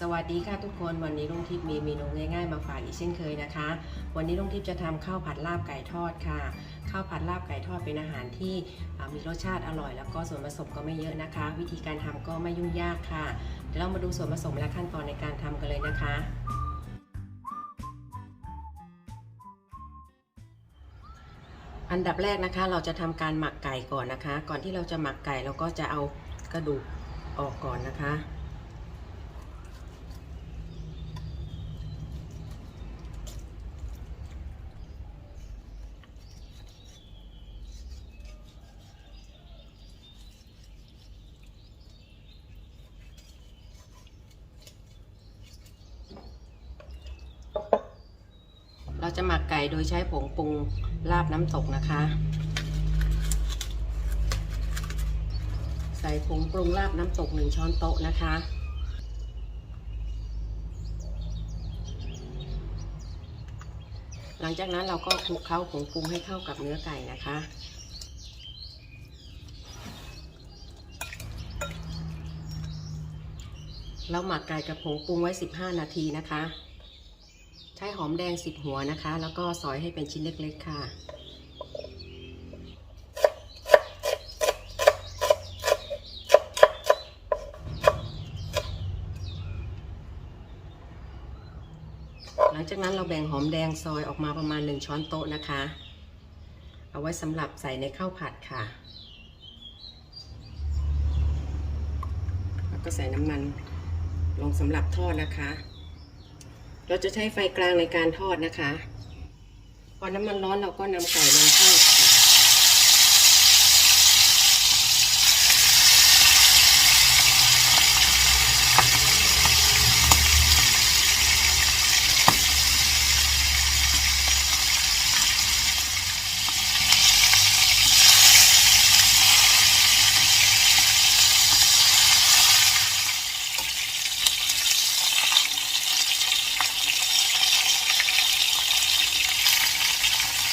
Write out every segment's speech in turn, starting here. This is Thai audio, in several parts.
สวัสดีค่ะทุกคนวันนี้ลุงทิพย์มีเมนูง่ายๆมาฝากอีกเช่นเคยนะคะ วันนี้ลุงทิพย์จะทำข้าวผัดลาบไก่ทอดค่ะ ข้าวผัดลาบไก่ทอดเป็นอาหารที่มีรสชาติอร่อย แล้วก็ส่วนผสมก็ไม่เยอะนะคะ วิธีการทำก็ไม่ยุ่งยากค่ะเดี๋ยวเรามาดูส่วนผสมและขั้นตอนในการทำกันเลยนะคะ อันดับแรกนะคะเราจะทำการหมักไก่ก่อนนะคะ ก่อนที่เราจะหมักไก่เราก็จะเอากระดูกออกก่อนนะคะ จะหมักไก่โดยใช้ผงปรุงลาบน้ำตกนะคะ ใส่ผงปรุงลาบน้ำตกหนึ่งช้อนโต๊ะนะคะหลังจากนั้นเราก็คลุกเคล้าผงปรุงให้เข้ากับเนื้อไก่นะคะ เราหมักไก่กับผงปรุงไว้ 15 นาทีนะคะ ใช้หอมแดง10หัวนะคะ แล้วก็ซอยให้เป็นชิ้นเล็กๆค่ะ หลังจากนั้นเราแบ่งหอมแดงซอยออกมาประมาณ 1 ช้อนโต๊ะนะคะ เอาไว้สำหรับใส่ในข้าวผัดค่ะ แล้วก็ใส่น้ำมันลงสำหรับทอดนะคะ เราจะใช้ไฟกลางในการทอดนะคะ พอน้ำมันร้อนเราก็นำไก่ลงทอด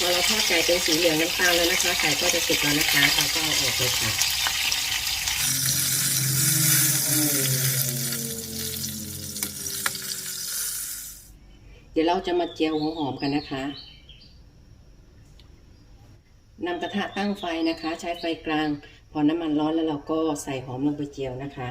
อเราทอดไก่เป็นสีเหลืองน้ำตาลแล้วนะคะไก่ก็จะสุกแล้วนะคะเราก็เอาออกเลยค่ะเดี๋ยวเราจะมาเจียวหัวหอมกันนะคะนำกระทะตั้งไฟนะคะ ใช้ไฟกลาง พอน้ำมันร้อนแล้วเราก็ใส่หอมลงไปเจียวนะคะ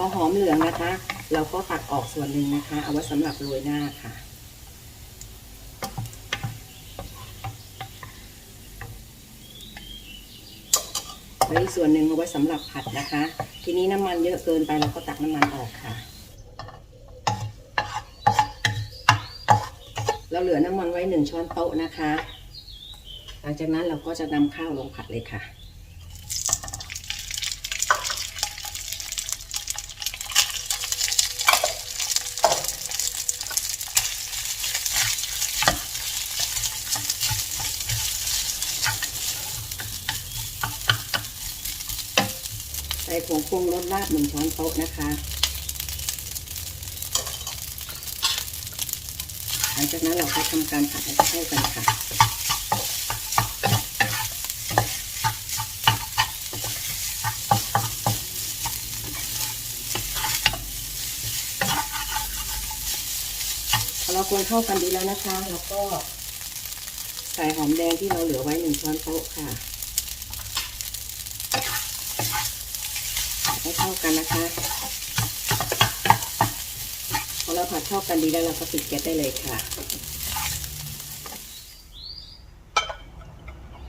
อหอมเหลืองนะคะ เราก็ตักออกส่วนหนึ่งนะคะ เอาไว้สำหรับโรยหน้าค่ะแล้วส่วนหนึ่งเอาไว้สำหรับผัดนะคะ ทีนี้น้ำมันเยอะเกินไปเราก็ตักน้ำมันออกค่ะ เราเหลือน้ำมันไว้หนึ่งช้อนโต๊ะนะคะ หลังจากนั้นเราก็จะนำข้าวลงผัดเลยค่ะ ส่ผงปรุงรสลาบหนึ่งช้อนโต๊ะนะคะ หลังจากนั้นเราก็ทำการผัดให้เข้ากันค่ะพอเราควรเข้ากันดีแล้วนะคะ แล้วก็ใส่หอมแดงที่เราเหลือไว้หนึ่งช้อนโต๊ะค่ะ ให้เข้ากันนะคะพอเราผัดเข้ากันดีแล้วเราก็ปิดแก๊สได้เลยค่ะ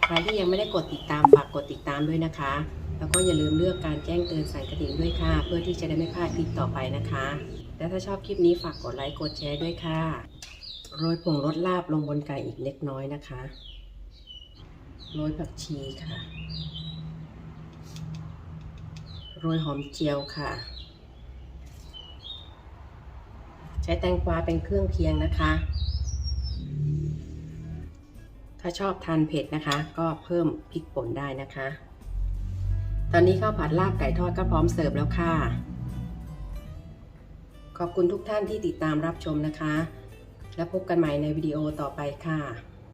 ใครที่ยังไม่ได้กดติดตามฝากกดติดตามด้วยนะคะ แล้วก็อย่าลืมเลือกการแจ้งเตือนสั่นกระดิ่งด้วยค่ะ เพื่อที่จะได้ไม่พลาดคลิปต่อไปนะคะ และถ้าชอบคลิปนี้ฝากกดไลค์กดแชร์ด้วยค่ะ โรยผงรสลาบลงบนไก่อีกเล็กน้อยนะคะ โรยผักชีค่ะ โรยหอมเจียวค่ะ ใช้แตงกวาเป็นเครื่องเคียงนะคะ ถ้าชอบทานเผ็ดนะคะ ก็เพิ่มพริกป่นได้นะคะ ตอนนี้ข้าวผัดลาบไก่ทอดก็พร้อมเสิร์ฟแล้วค่ะ ขอบคุณทุกท่านที่ติดตามรับชมนะคะ แล้วพบกันใหม่ในวิดีโอต่อไปค่ะ